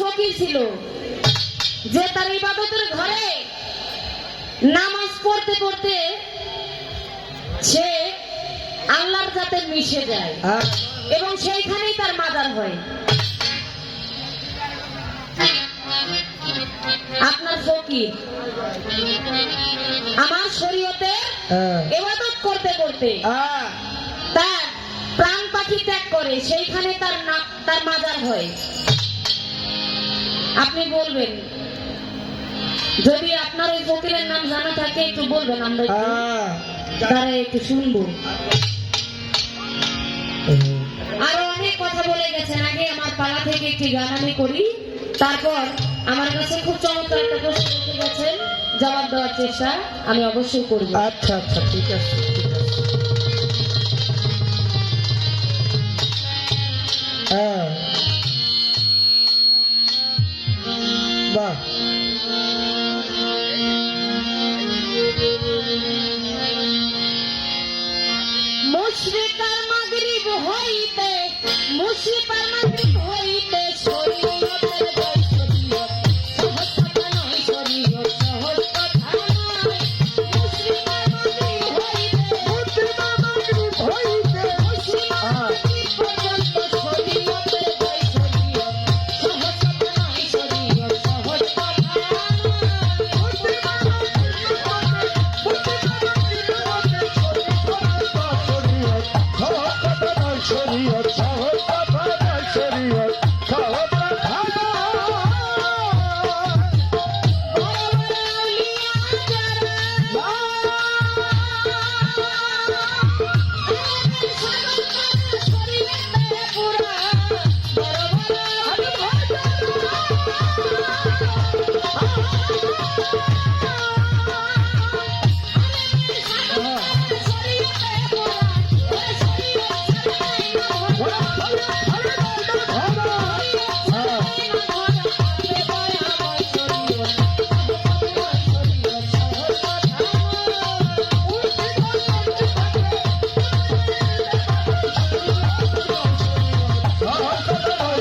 ফকির ছিল। যে তার ইবাদতের ঘরে নামাজ পড়তে পড়তে সে আল্লাহর যাতে মিশে যায় হ্যাঁ। এবং সেইখানেই তার মাজার হয়। আপনার ফকির আমার শরীয়তে হ্যাঁ। এবাদত করতে করতে হ্যাঁ। তার প্রাণ পাখি ত্যাগ করে সেইখানে তার তার মাজার হয়। আপনি বলবেন। যদি আপনার ওই ফকিরের নাম জানা থাকে একটু বলবেন আমরা একটু হ্যাঁ। তারা একটু শুনব। আরও অনেক কথা বলে গেছেন। আগে আমার পাড়া থেকে একটি গান আমি করি। তারপর আমার কাছে খুব চমৎকার একটা প্রশ্ন উঠে গেছেন জবাব দেওয়ার চেষ্টা আমি অবশ্যই করব। আচ্ছা আচ্ছা ঠিক আছে। হ্যাঁ। keep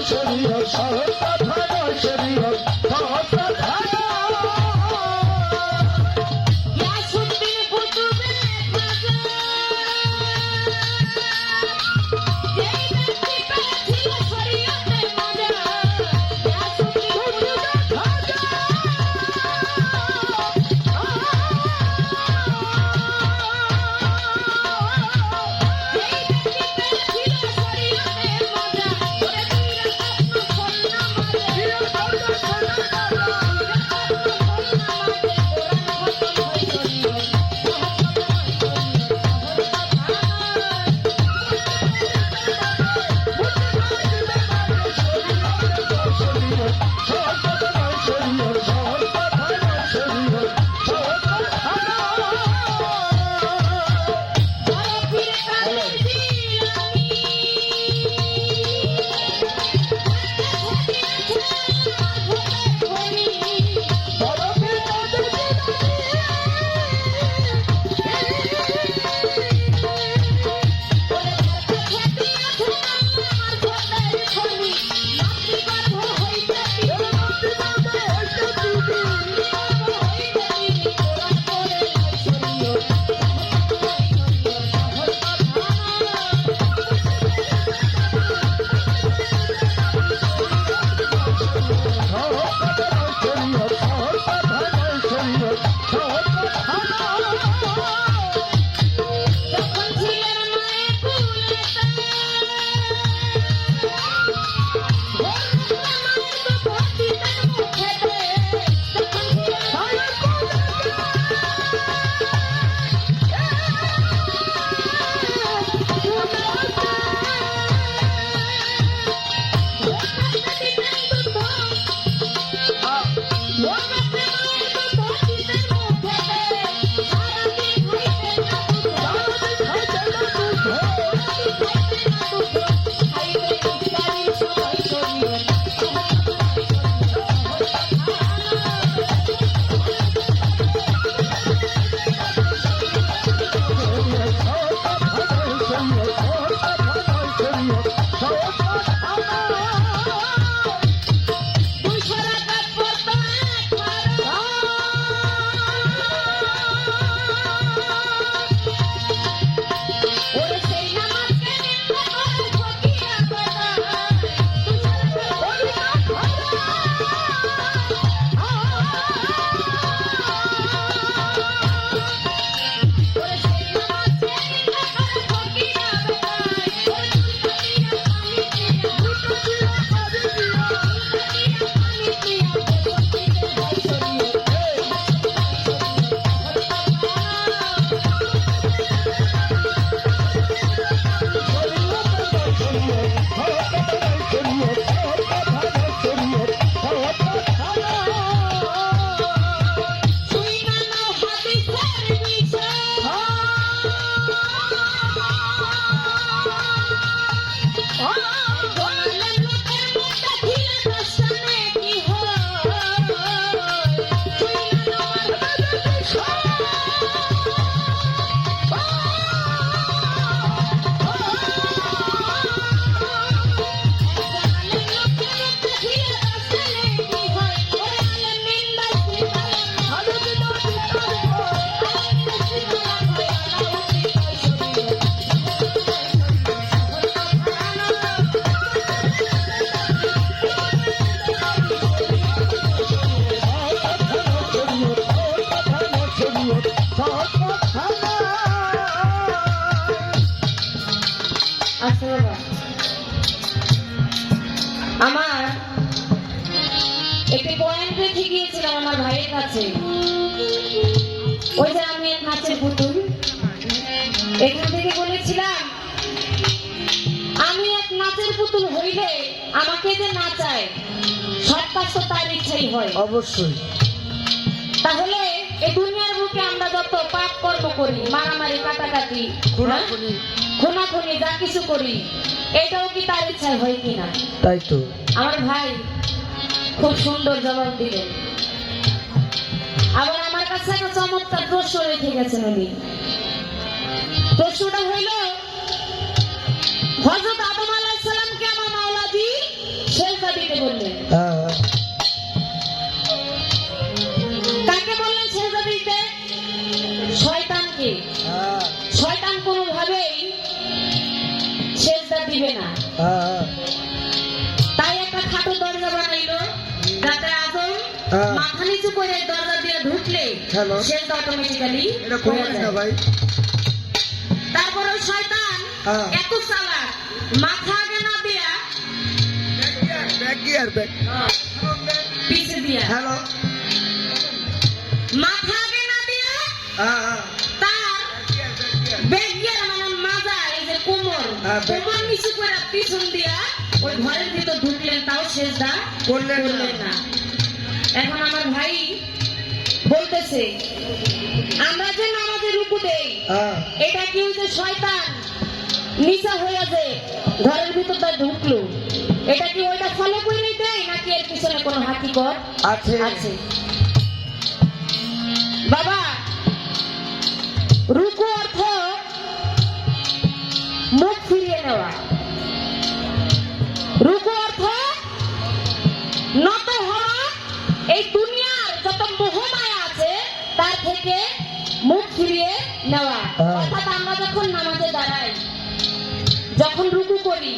শরীর সরকার একটি পয়েন্ট রেখে গিয়েছিলাম আমার ভাইয়ের কাছে। ওই যে আমি নাচের পুতুল। এখান থেকে বলেছিলাম আমি এক নাচের পুতুল হইলে আমাকে যে নাচায় সব কাজ তো তার ইচ্ছাই হয়। অবশ্যই। তাহলে এই দুনিয়ার বুকে আমরা যত পাপ কর্ম করি মারামারি কাটাকাটি হ্যাঁ? খুনাখুনি খুনাখুনি যা কিছু করি এটাও কি তার ইচ্ছায় হয় কিনা? তাই তো। আমার ভাই খুব সুন্দর জবাব দিলেন। আবার আমার কাছে একটা চমৎকার প্রশ্ন রেখে গেছেন উনি। প্রশ্নটা হইল হজরত আদম আলাইসালামকে আমার মাওলাজি সেজদা দিতে বললেন। হ্যাঁ কাকে বললেন সেজদা দিতে শয়তানকে। হ্যাঁ। শয়তান কোনোভাবেই সেজদা দিবে না। নিচু করে দরজা দিয়ে ঢুকলে হ্যালো। সেজদা অটোমেটিক্যালি ভাই। তারপর শয়তান হ্যাঁ। এত চালাক মাথা আগে না দিয়া ব্যাক গিয়ার ব্যাক পিছে দিয়া। হ্যালো মাথা আগে না দিয়া হ্যাঁ হ্যাঁ। তার বেগিয়ার মানে মাজা এই যে কোমর। কোমর নিচু করে পিছন দিয়া ওই ঘরের ভিতর ঢুকলেন তাও করলেন না। করলেন না। এখন আমার ভাই বলতেছে আমরা যে নামাজে রুকু দেই হ্যাঁ। এটা কি হচ্ছে শয়তান? নিচা হয়ে যে ঘরের ভিতর তার ঢুকলো এটা কি ওইটা ফলো করে নিতে নাকি এর পিছনে কোনো হাকিকত আছে। আছে? বাবা ফিরিয়ে নেওয়া হ্যাঁ। অর্থাৎ আমরা যখন নামাজে দাঁড়াই যখন রুকু করি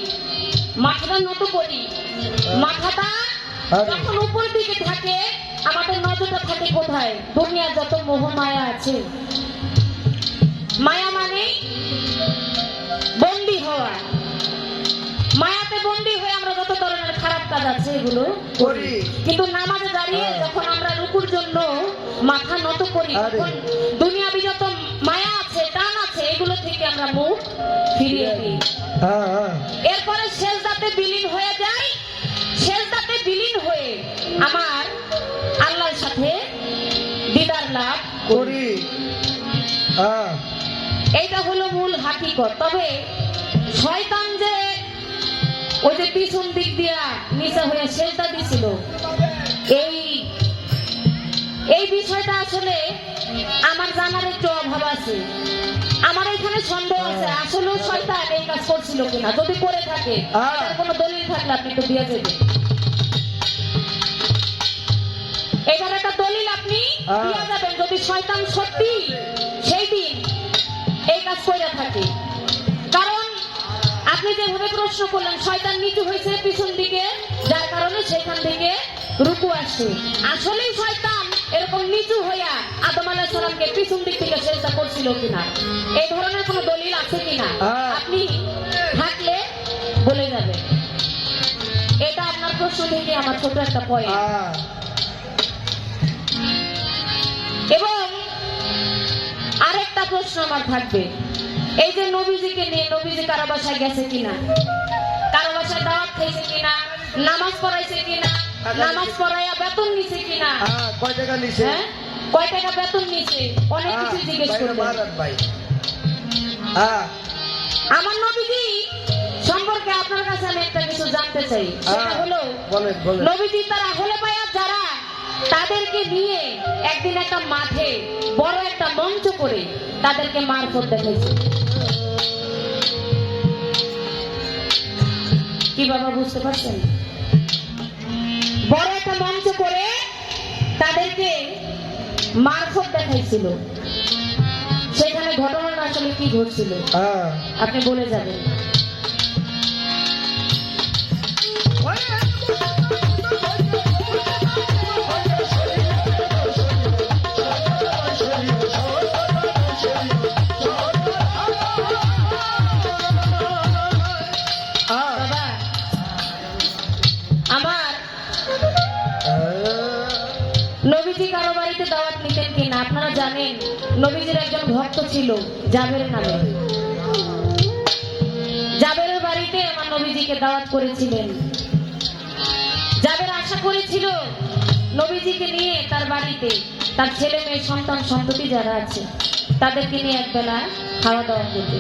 মাথাটা নত করি মাথাটা হ্যাঁ। যখন উপর দিকে থাকে আমাদের নজরটা থাকে কোথায় দুনিয়ার যত মোহ মায়া আছে মায়া মানে বন্দি হওয়া মায়াতে বন্দি হয়ে আমরা যত ধরনের খারাপ কাজ আছে এগুলো করি। কিন্তু নামাজে দাঁড়িয়ে মাথা নত করি। দুনিয়াবি যত মায়া আছে টান আছে এগুলো থেকে আমরা মুখ ফিরিয়ে দিই হ্যাঁ হ্যাঁ। এরপরে শেষদাতে বিলীন হয়ে যায় শেষদাতে বিলীন হয়ে আমার আল্লাহর সাথে দিদার লাভ করি। করি। হ্যাঁ। এইটা হলো মূল হাকিকত। তবে শয়তান যে ওই যে পিছন দিক দিয়া নিচে হয়ে শেষদা দিছিল এই এই বিষয়টা আসলে আমার জানার একটু অভাব আছে। আমার এখানে সন্দেহ আছে আসলেও শয়তান এই কাজ করছিল কিনা? যদি করে থাকে। এটার কোনো দলিল থাকলে আপনি একটু দিয়ে দেবেন। এটার একটা দলিল আপনি। দিয়ে যাবেন যদি শয়তান সত্যি সেই দিন এই কাজ করে থাকে। কারণ আপনি যেভাবে প্রশ্ন করলেন শয়তান নিচু হয়েছে পিছন দিকে যার কারণে সেখান থেকে রুকু আসছে আসলেই শয়তান এরকম নিচু হইয়া আদম আলাহ সালামকে পিছন দিক থেকে চেষ্টা করছিল কিনা? এই ধরনের কোনো দলিল আছে কিনা। আপনি থাকলে বলে যাবেন। এটা আপনার প্রশ্ন থেকে আমার ছোট একটা পয়েন্ট এবং আরেকটা প্রশ্ন আমার থাকবে। এই যে নবীজিকে নিয়ে নবীজি কারও বাসায় গেছে কিনা? কারও বাসায় দাওয়াত খাইছে কিনা? নামাজ পড়াইছে কিনা? নামাজ পড়াইয়া বেতন নিছে কিনা? হ্যাঁ কয় টাকা নিছে? হ্যাঁ? কয় টাকা বেতন নিছে? অনেক হ্যাঁ, কিছু জিজ্ঞেস করবে। ভাই। হ্যাঁ। আমার নবীজি সম্পর্কে আপনার কাছে আমি একটা কিছু জানতে চাই। সেটা হ্যাঁ। হলো নবীজি তারা হলে পায়া যারা তাদেরকে নিয়ে একদিন একটা মাঠে বড় একটা মঞ্চ করে তাদেরকে মারফত দেখাইছে। কি বাবা বুঝতে পারছেন? বড় একটা মঞ্চ করে তাদেরকে মারফত দেখাইছিল। সেখানে ঘটনাটা আসলে কি ঘটছিল? হ্যাঁ। আপনি বলে যাবেন। বাড়িতে দাওয়াত নিতেন কিনা? আপনারা জানেন, নবীজির একজন ভক্ত ছিল জাবের নামে। জাবেরের বাড়িতে আমার নবীজিকে দাওয়াত করেছিলেন। জাবের আশা করেছিল নবীজিকে নিয়ে তার বাড়িতে তার ছেলে মেয়ে, সন্তান, সন্ততি যারা আছে, তাদেরকে নিয়ে একবেলা খাওয়া দাওয়া করবে।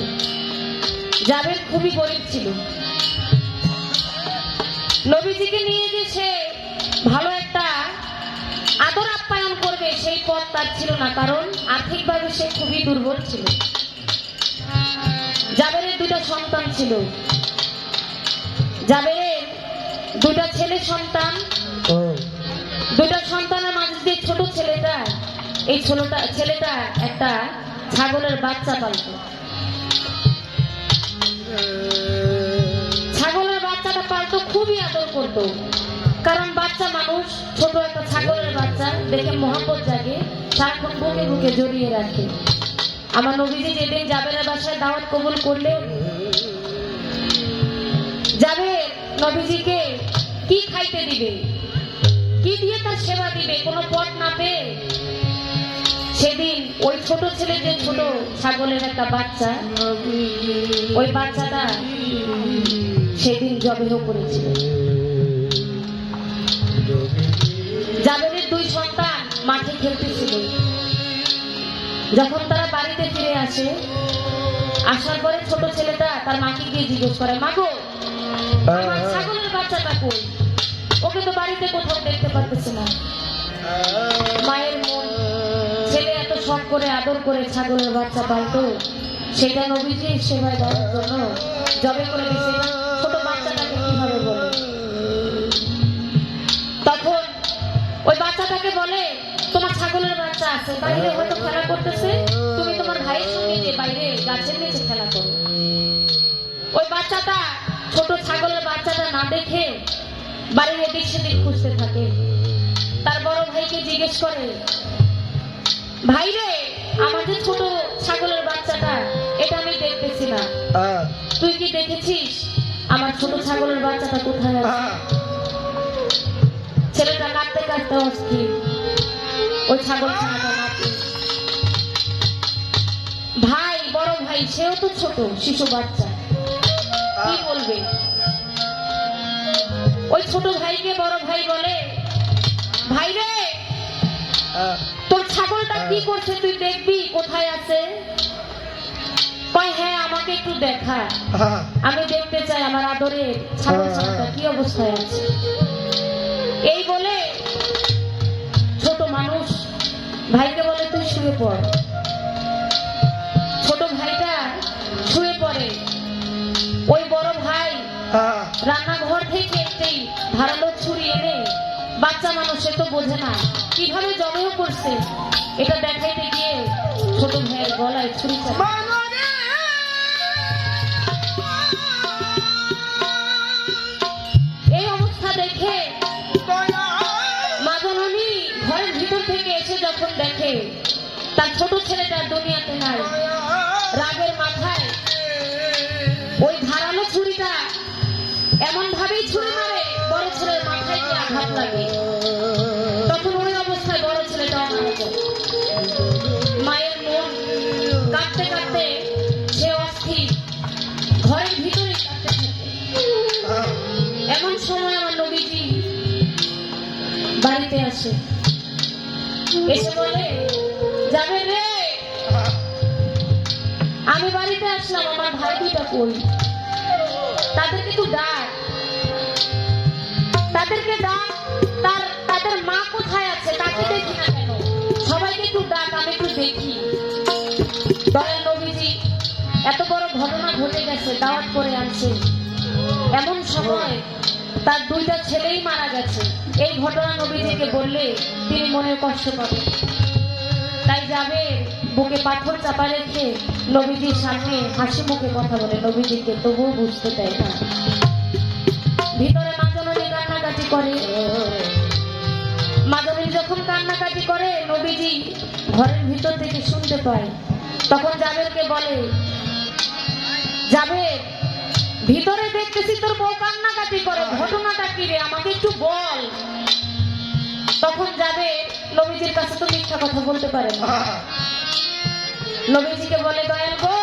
জাবের খুবই গরিব ছিল। নবীজিকে নিয়ে যে সে ভালো পথ তার ছিল না, কারণ আর্থিকভাবে সে খুবই দুর্বল ছিল। জাবেরের দুটো সন্তান ছিল। জাবেরের দুটা ছেলে সন্তান। দুটা সন্তানের মাঝে যে ছোট ছেলেটা, এই ছোটটা ছেলেটা একটা ছাগলের বাচ্চা পালত। ছাগলের বাচ্চাটা পালতো, খুবই আদর করত। কারণ বাচ্চা মানুষ, ছোট একটা ছাগলের বাচ্চা, দেখে মহাপত জাগে সারাক্ষণ বুকে বুকে জড়িয়ে রাখে। আমার নবীজি যেদিন জাবেরের বাসায় দাওয়াত কবুল করলে যাবে নবীজিকে কি খাইতে দিবে? কি দিয়ে তার সেবা দিবে? কোনো পথ না পেয়ে সেদিন ওই ছোট ছেলে যে ছোট ছাগলের একটা বাচ্চা, ওই বাচ্চাটা সেদিন জবেহ করেছিল। জাবেরের দুই সন্তান মাঠে খেলতেছিল। যখন তারা বাড়িতে ফিরে আসে আসার পরে ছোট ছেলেটা তার মাকে গিয়ে জিজ্ঞেস করে মাগো আমার ছাগলের বাচ্চাটা কই? ওকে তো বাড়িতে কোথাও দেখতে পারতেছে না। মায়ের মন ছেলে এত শখ করে আদর করে ছাগলের বাচ্চা পালতো সেটা নবীজি সেবায় দেওয়ার জন্য জবে করে দিছে ওই বাচ্চাটাকে বলে তোমার ছাগলের বাচ্চা আছে বাইরে হয়তো খেলা করতেছে। তুমি তোমার ভাইয়ের সঙ্গে যে বাইরে গাছের নিচে খেলা করো। ওই বাচ্চাটা ছোট ছাগলের বাচ্চাটা না দেখে বাড়ির এদিক সেদিক খুঁজতে থাকে। তার বড় ভাইকে জিজ্ঞেস করে ভাই রে আমার যে ছোট ছাগলের বাচ্চাটা এটা আমি দেখতেছি না। তুই কি দেখেছিস? আমার ছোট ছাগলের বাচ্চাটা কোথায় আছে? ছেলেটা কাঁদতে কাঁদতে অস্থির ওই ছাগল ছানাটা ভাই বড় ভাই সেও তো ছোট শিশু বাচ্চা। কি বলবে? ওই ছোট ভাইকে বড় ভাই বলে ভাই রে তোর ছাগলটা কি করছে তুই দেখবি কোথায় আছে? কয় হ্যাঁ আমাকে একটু দেখা। আমি দেখতে চাই আমার আদরে ছাগল ছানাটা কি অবস্থায় আছে? ভাইকে বলে তুই শুয়ে পড়। ছোট ভাইটা শুয়ে পড়ে। ওই বড় ভাই রান্নাঘর থেকে একটি ধারালো ছুরি এনে বাচ্চা মানুষ সে তো বোঝে না কীভাবে জমেও করছে এটা দেখাইতে গিয়ে ছোট ভাইয়ের গলায় ছুরি চালায় তার ছোট ছেলেটা দুনিয়াতে নাই। রাগের মাথায় ওই ধারালো ছুরিটা এমন ভাবেই ছুরি মারে, বড় ছেলের মাথায় গিয়ে আঘাত লাগে। তখন ওই অবস্থায় বড় ছেলেটা মারা মায়ের মন কাঁদতে কাঁদতে সে অস্থির, ঘরের ভিতরে কাঁদতে থাকে। এমন সময় আমার নবীজি বাড়িতে আসে। এসে বলে কই তাদেরকে একটু ডাক। তাদেরকে ডাক। তার তাদের মা কোথায় আছে? তাকে দেখি না কেন সবাইকে একটু ডাক, আমি একটু দেখি। দয়াল এত বড় ঘটনা ঘটে গেছে, দাওয়াত করে আনছে এমন সময় তার দুইটা ছেলেই মারা গেছে। এই ঘটনা নবীজিকে বললে তিনি মনে কষ্ট পাবেন। তাই যাবে বুকে পাথর চাপা রেখে নবীজির সামনে হাসি মুখে কথা বলে, নবীজিকে তবুও বুঝতে দেয় না। ভিতরে মাজননী কান্নাকাটি করে। মাজননী যখন কান্নাকাটি করে, নবীজি ঘরের ভিতর থেকে শুনতে পায়। তখন জাবেরকে বলে যাবে ভিতরে দেখতেছি তোর বউ কান্নাকাটি করে, ঘটনাটা কি রে? আমাকে একটু বল। তখন যাবে নবীজির কাছে তো মিথ্যা কথা বলতে পারে না। নবীজিকে বলে, দয়াল গো,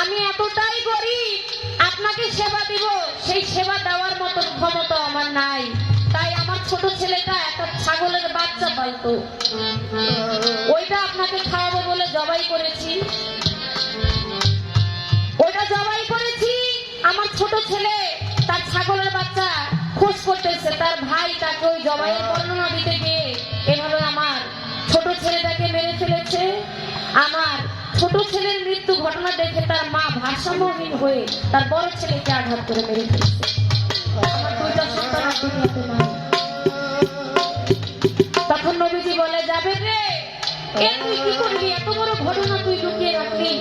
আমি এতটাই গরিব, আপনাকে সেবা দিব। সেই সেবা দেওয়ার মতো ক্ষমতা আমার নাই। তাই আমার ছোট ছেলেটা একটা ছাগলের বাচ্চা পালতো। ওইটা আপনাকে খাওয়াবো বলে জবাই করেছি। ওইটা জবাই করেছি। আমার ছোট ছেলে তার ছাগলের বাচ্চা খোঁজ করতেছে। তার ভাই তাকে ওই জবাই জবাইয়ের ছোট ছেলের মৃত্যু ঘটনা দেখে তার মা ভারসাম্যহীন হয়ে তার বড় ছেলেকে আঘাত করে মেরে ফেলেছে। তখন নবীজি বলে, যাবে রে। তুই কি করবি? এত বড় ঘটনা তুই লুকিয়ে রাখলি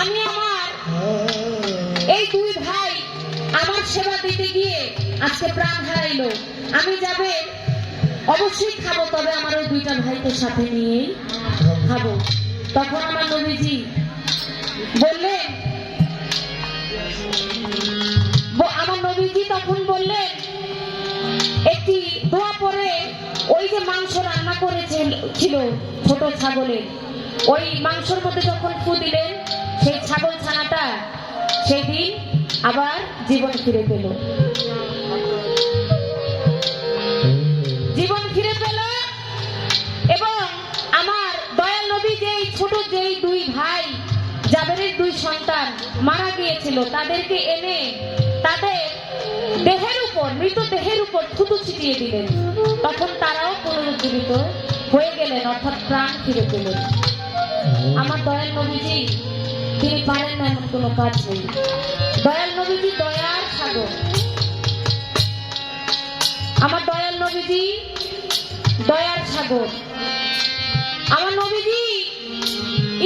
আমি আমার এই দুই ভাই আমার সেবা দিতে গিয়ে আজকে প্রাণ হারাইলো। আমি যাবে, অবশ্যই খাব, তবে আমার ওই দুইটা ভাইকে সাথে নিয়ে খাব তখন আমার নবীজি বললেন আমার নবীজি তখন বললেন একটি দোয়া পরে ওই যে মাংস রান্না করেছে ছিল ছোট ছাগলের ওই মাংসের মধ্যে যখন ফু দিলেন সেই ছাগল ছানাটা সেই দিন আবার জীবন ফিরে পেল। জীবন ফিরে পেল? দুই সন্তান মারা গিয়েছিল। তাদেরকে এনে তাদের দেহের উপর, মৃত দেহের উপর থুতু ছিটিয়ে দিলেন। তখন তারাও পুনরুজ্জীবিত হয়ে গেলেন, অর্থাৎ প্রাণ ফিরে পেলেন। আমার দয়াল নবীজি, তিনি পারেন না এমন কোনো কাজ নেই। দয়াল নবীজি দয়ার সাগর। আমার দয়াল নবীজি দয়ার সাগর। আমার নবীজি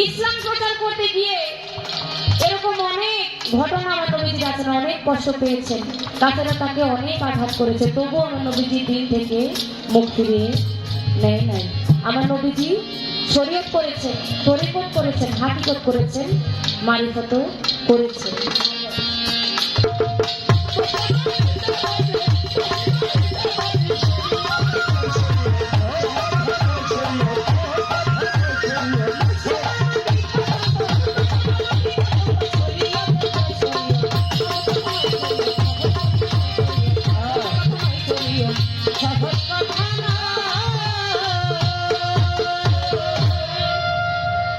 ইসলাম প্রচার করতে গিয়ে এরকম অনেক ঘটনা আমার নবীজি অনেক কষ্ট পেয়েছেন। তাছাড়া তাকে অনেক আঘাত করেছে। তবুও আমার নবীজি দিন থেকে মুখ ফিরিয়ে নেয় নাই। আমার নবীজি শরীয়ত করেছেন, শরীফত করেছেন, হাকিকত করেছেন মারিফত করেছেন।